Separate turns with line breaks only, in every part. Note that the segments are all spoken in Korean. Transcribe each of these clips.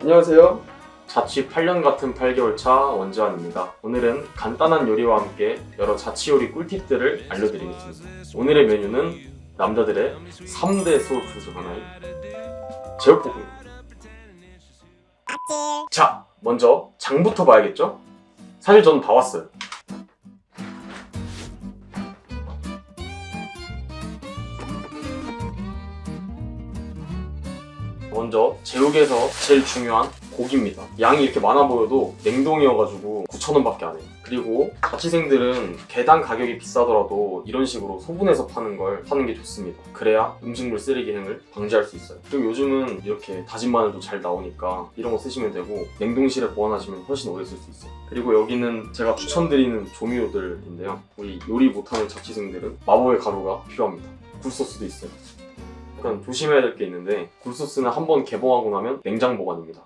안녕하세요. 자취 8년 같은 8개월 차 원지환입니다. 오늘은 간단한 요리와 함께 여러 자취 요리 꿀팁들을 알려드리겠습니다. 오늘의 메뉴는 남자들의 3대 소울 푸드 중 하나인 제육볶음입니다. 자, 먼저 장부터 봐야겠죠? 사실 저는 봐왔어요. 먼저 제육에서 제일 중요한 고기입니다. 양이 이렇게 많아 보여도 냉동이어가지고 9,000원 밖에 안 해요. 그리고 자취생들은 개당 가격이 비싸더라도 이런 식으로 소분해서 파는 걸 사는 게 좋습니다. 그래야 음식물 쓰레기 행을 방지할 수 있어요. 그리고 요즘은 이렇게 다진 마늘도 잘 나오니까 이런 거 쓰시면 되고 냉동실에 보관하시면 훨씬 오래 쓸 수 있어요. 그리고 여기는 제가 추천드리는 조미료들인데요. 우리 요리 못하는 자취생들은 마법의 가루가 필요합니다. 굴소스도 있어요. 약간 조심해야 될 게 있는데 굴소스는 한 번 개봉하고 나면 냉장 보관입니다.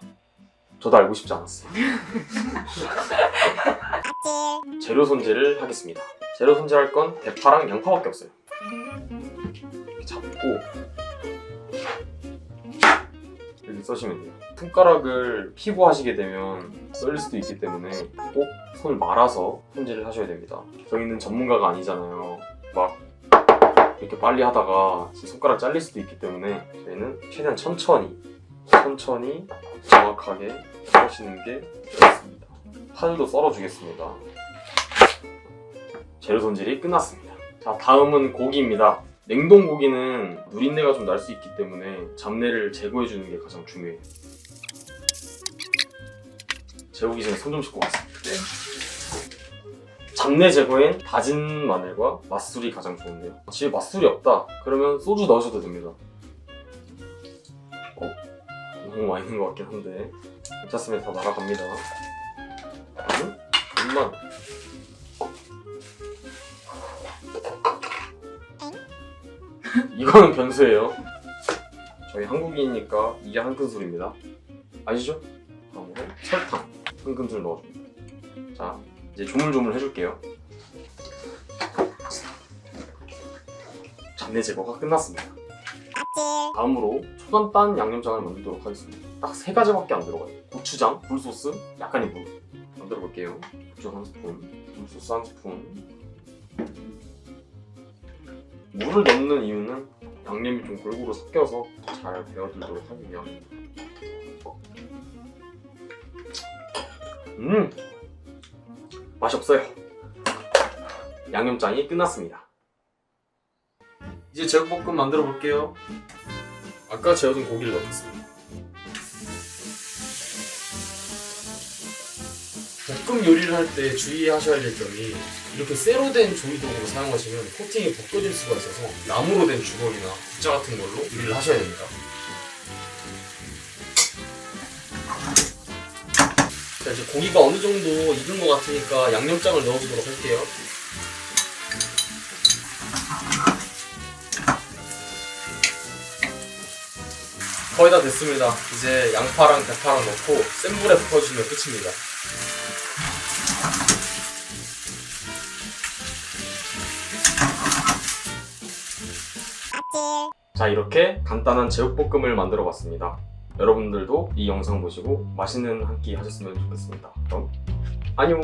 저도 알고 싶지 않았어요. 재료 손질을 하겠습니다. 재료 손질할 건 대파랑 양파밖에 없어요. 이렇게 잡고 이렇게 써시면 돼요. 손가락을 피고 하시게 되면 썰릴 수도 있기 때문에 꼭 손을 말아서 손질을 하셔야 됩니다. 저희는 전문가가 아니잖아요. 막 이렇게 빨리 하다가 손가락 잘릴 수도 있기 때문에 저희는 최대한 천천히 천천히 정확하게 하시는 게 좋습니다. 파늘도 썰어주겠습니다. 재료 손질이 끝났습니다. 자 다음은 고기입니다. 냉동 고기는 누린내가 좀 날 수 있기 때문에 잡내를 제거해 주는 게 가장 중요해요. 재우기 전에 손 좀 씻고 왔습니다. 잡내 제거엔 다진 마늘과 맛술이 가장 좋은데요. 집에 맛술이 없다. 그러면 소주 넣으셔도 됩니다. 어, 너무 많이 있는 것 같긴 한데 괜찮으면 다 날아갑니다. 음? 엄마. 이거는 변수예요. 저희 한국인이니까 이게 한 큰술입니다. 아시죠? 다음으로 설탕 한 큰술 넣어줍니다. 자, 이제 조물조물 해줄게요. 잡내 제거가 끝났습니다. 다음으로 초간단 양념장을 만들도록 하겠습니다. 딱 세 가지밖에 안 들어가요. 고추장, 굴소스, 약간의 물. 만들어 볼게요. 고추장 한 스푼, 굴소스 한 스푼. 물을 넣는 이유는 양념이 좀 골고루 섞여서 잘 배어들도록 하기 위함입니다. 음, 맛이 없어요. 양념장이 끝났습니다. 이제 제육볶음 만들어 볼게요. 아까 재워둔 고기를 넣겠습니다. 볶음 요리를 할 때 주의하셔야 될 점이 이렇게 쇠로 된 조리도구를 사용하시면 코팅이 벗겨질 수가 있어서 나무로 된 주걱이나 국자 같은 걸로 요리를 하셔야 됩니다. 자 이제 고기가 어느 정도 익은 것 같으니까 양념장을 넣어주도록 할게요. 거의 다 됐습니다. 이제 양파랑 대파랑 넣고 센 불에 볶아주시면 끝입니다. 자 이렇게 간단한 제육볶음을 만들어 봤습니다. 여러분들도 이 영상 보시고 맛있는 한 끼 하셨으면 좋겠습니다. 그럼 안녕.